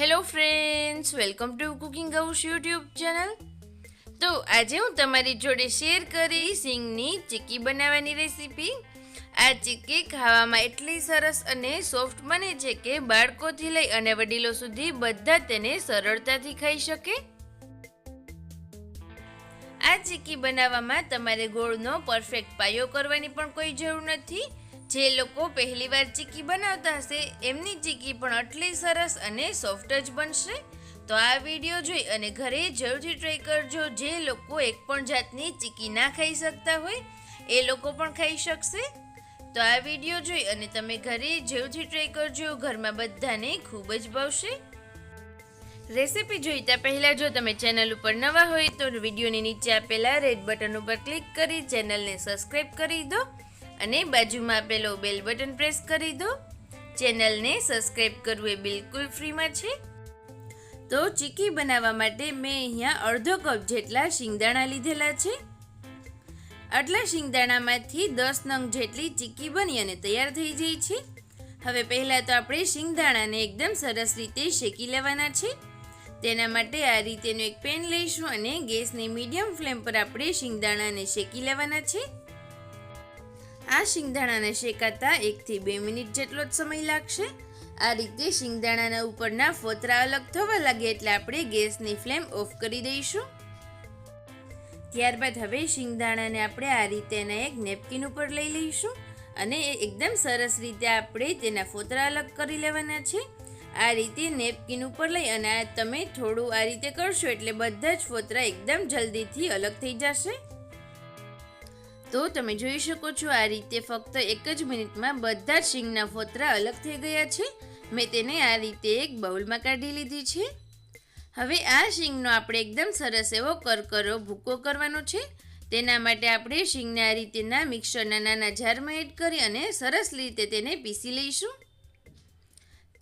Hello friends, welcome to cooking house YouTube channel. તો આજે હું તમારી જોડે શેર કરી સિંગની ચીક્કી બનાવવાની રેસીપી. આ ચીક્કી ખાવામાં એટલી સરસ અને સોફ્ટ બને છે કે બાળકોથી લઈ અને વડીલો સુધી બધા તેને સરળતાથી ખાઈ શકે. આ ચીક્કી બનાવવામાં તમારે ગોળનો પરફેક્ટ પાયો કરવાની પણ કોઈ જરૂર નથી. જે લોકો પહેલીવાર ચીકી બનાવતા હશે, એમની ચીકી પણ આટલી સરસ અને સોફ્ટ જ બનશે? તો આ વીડિયો જોઈ અને ઘરે જરૂરથી ટ્રાય કરજો. જે લોકો એક પણ જાતની ચીકી ના ખાઈ શકતા હોય, એ લોકો પણ ખાઈ શકશે. તો આ વીડિયો જોઈ અને તમે ઘરે જરૂરથી ટ્રાય કરજો. ઘરમાં બધાને ખૂબ જ ભાવશે. રેસીપી જોઈતા પહેલાં જો તમે ચેનલ ઉપર નવા હોય તો વિડીયોની નીચે આપેલા રેડ બટન ઉપર ક્લિક કરી ચેનલને સબસ્ક્રાઈબ કરી દો. અને બાજુમાં આપેલો બેલ બટન પ્રેસ કરી દો. ચેનલને સબસ્ક્રાઈબ કરવું એ બિલકુલ ફ્રીમાં છે. તો ચીકી બનાવવા માટે મેં અહીંયા અડધો કપ જેટલા શિંગદાણા લીધેલા છે. આટલા શિંગદાણામાંથી દસ નંગ જેટલી ચીકી બની અને તૈયાર થઈ જાય છે. હવે પહેલાં તો આપણે શિંગદાણાને એકદમ સરસ રીતે શેકી લેવાના છે. તેના માટે આ રીતેનું એક પેન લઈશું અને ગેસની મીડિયમ ફ્લેમ પર આપણે શિંગદાણાને શેકી લેવાના છે. આ શિંગદાણાને શેકાતા એકથી બે મિનિટ જેટલો જ સમય લાગશે. આ રીતે શિંગદાણાના ઉપરના ફોતરા અલગ થવા લાગે એટલે આપણે ગેસની ફ્લેમ ઓફ કરી દઈશું. ત્યારબાદ હવે શિંગદાણાને આપણે આ રીતે એના એક નેપકિન ઉપર લઈ લઈશું અને એકદમ સરસ રીતે આપણે તેના ફોતરા અલગ કરી લેવાના છે. આ રીતે નેપકિન ઉપર લઈ અને તમે થોડું આ રીતે કરશો એટલે બધા જ ફોતરા એકદમ જલ્દીથી અલગ થઈ જશે. તો તમે જોઈ શકો છો આ રીતે ફક્ત એક જ મિનિટમાં બધા જ શીંગના ફોતરા અલગ થઈ ગયા છે. મેં તેને આ રીતે એક બાઉલમાં કાઢી લીધી છે. હવે આ શીંગનો આપણે એકદમ સરસ એવો કરકરો ભૂકો કરવાનો છે. તેના માટે આપણે શીંગને આ રીતેના મિક્સરના નાના જારમાં એડ કરી અને સરસ રીતે તેને પીસી લઈશું.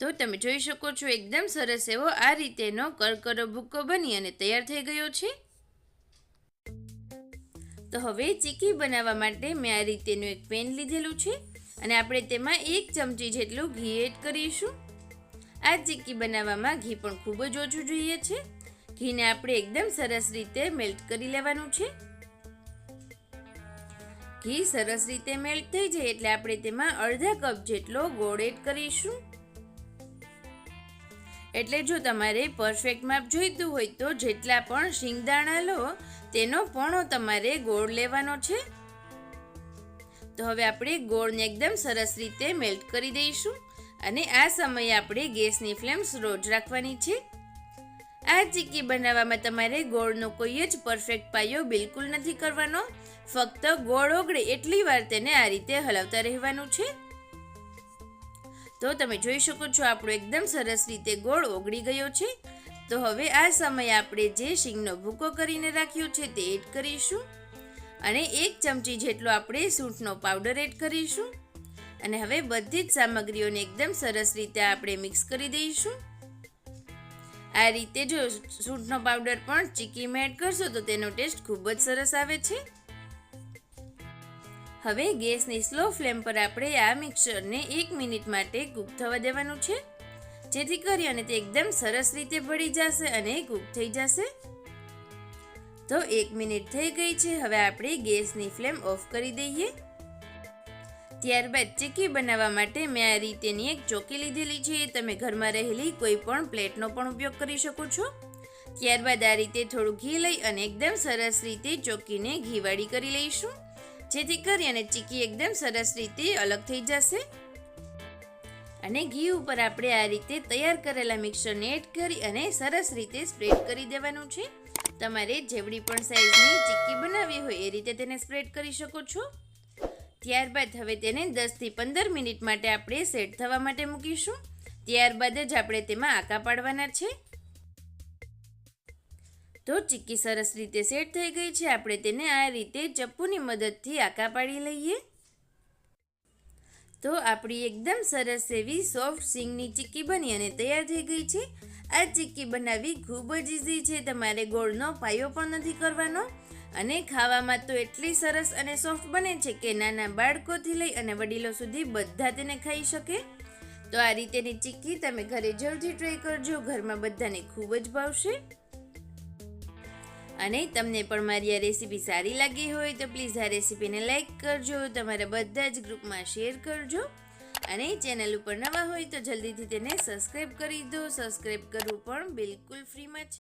તો તમે જોઈ શકો છો એકદમ સરસ એવો આ રીતેનો કરકરો ભૂકો બની અને તૈયાર થઈ ગયો છે. તો હવે ચીકી બનાવવા માટે મેં આ રીતેનું એક પેન લીધેલું છે અને આપણે તેમાં એક ચમચી જેટલું ઘી એડ કરીશું. આ ચીક્કી બનાવવામાં ઘી પણ ખૂબ જ ઓછું જોઈએ છે. ઘીને આપણે એકદમ સરસ રીતે મેલ્ટ કરી લેવાનું છે. ઘી સરસ રીતે મેલ્ટ થઈ જાય એટલે આપણે તેમાં અડધા કપ જેટલો ગોળ એડ કરીશું. એટલે જો તમારે પરફેક્ટ માપ જોઈતું હોય તો જેટલા પણ શિંગદાણા લો, તેનો પોણો તમારે ગોળ લેવાનો છે. તો હવે આપણે ગોળને એકદમ સરસ રીતે મેલ્ટ કરી દઈશું અને આ સમયે આપણે ગેસની ફ્લેમ સ્લો જ રાખવાની છે. આ ચીક્કી બનાવવામાં તમારે ગોળનો કોઈ જ પરફેક્ટ પાયો બિલકુલ નથી કરવાનો. ફક્ત ગોળ ઓગળે એટલી વાર તેને આ રીતે હલાવતા રહેવાનું છે. તો તમે જોઈ શકો છો, આપણો એકદમ સરસ રીતે ગોળ ઓગળી ગયો છે. તો હવે આ સમયે આપણે જે શીંગનો ભૂકો કરીને રાખ્યો છે તે એડ કરીશું. અને એક ચમચી જેટલો આપણે સૂંઠનો પાવડર એડ કરીશું. અને હવે બધી જ સામગ્રીઓને એકદમ સરસ રીતે આપણે મિક્સ કરી દઈશું. આ રીતે જો સૂંઠનો પાવડર પણ ચીકીમાં એડ કરશો તો તેનો ટેસ્ટ ખૂબ જ સરસ આવે છે. હવે ગેસની સ્લો ફ્લેમ પર આપણે આ મિક્સરને એક મિનિટ માટે કૂક થવા દેવાનું છે. જેથી કરી અને તે એકદમ સરસ રીતે ભળી જશે અને કૂક થઈ જશે. તો એક મિનિટ થઈ ગઈ છે, હવે આપણે ગેસની ફ્લેમ ઓફ કરી દઈએ. ત્યારબાદ ચીકી બનાવવા માટે મેં આ રીતેની એક ચોકી લીધેલી છે. તમે ઘરમાં રહેલી કોઈ પણ પ્લેટનો પણ ઉપયોગ કરી શકો છો. ત્યારબાદ આ રીતે થોડું ઘી લઈ અને એકદમ સરસ રીતે ચોકીને ઘીવાળી કરી લઈશું. જેથી કરી અને ચીકી એકદમ સરસ રીતે અલગ થઈ જશે. અને ઘી ઉપર આપણે આ રીતે તૈયાર કરેલા મિક્સરને એડ કરી અને સરસ રીતે સ્પ્રેડ કરી દેવાનું છે. તમારે જેવડી પણ સાઈઝની ચીક્કી બનાવવી હોય એ રીતે તેને સ્પ્રેડ કરી શકો છો. ત્યારબાદ હવે તેને દસથી પંદર મિનિટ માટે આપણે સેટ થવા માટે મૂકીશું. ત્યારબાદ જ આપણે તેમાં આકા પાડવાના છે. તો ચીક્કી સરસ રીતે સેટ થઈ ગઈ છે. આપણે તેને આ રીતે ચપ્પુની મદદથી આકા પાડી લઈએ. તો આપણી એકદમ સરસ એવી સોફ્ટ સિંગની ચીક્કી બની અને તૈયાર થઈ ગઈ છે. આ ચીક્કી બનાવવી ખૂબ જ ઇઝી છે. તમારે ગોળનો પાયો પણ નથી કરવાનો અને ખાવામાં તો એટલી સરસ અને સોફ્ટ બને છે કે નાના બાળકોથી લઈ અને વડીલો સુધી બધા તેને ખાઈ શકે. તો આ રીતેની ચીક્કી તમે ઘરે જલ્દી ટ્રાય કરજો. ઘરમાં બધાને ખૂબ જ ભાવશે. અને તમને પણ મારી આ રેસીપી સારી લાગી હોય તો પ્લીઝ આ રેસીપીને લાઇક કરજો, તમારા બધા જ ગ્રુપમાં શેર કરજો. અને ચેનલ ઉપર નવા હોય તો જલ્દીથી તેને સબસ્ક્રાઈબ કરી દો. સબસ્ક્રાઈબ કરવું પણ બિલકુલ ફ્રીમાં છે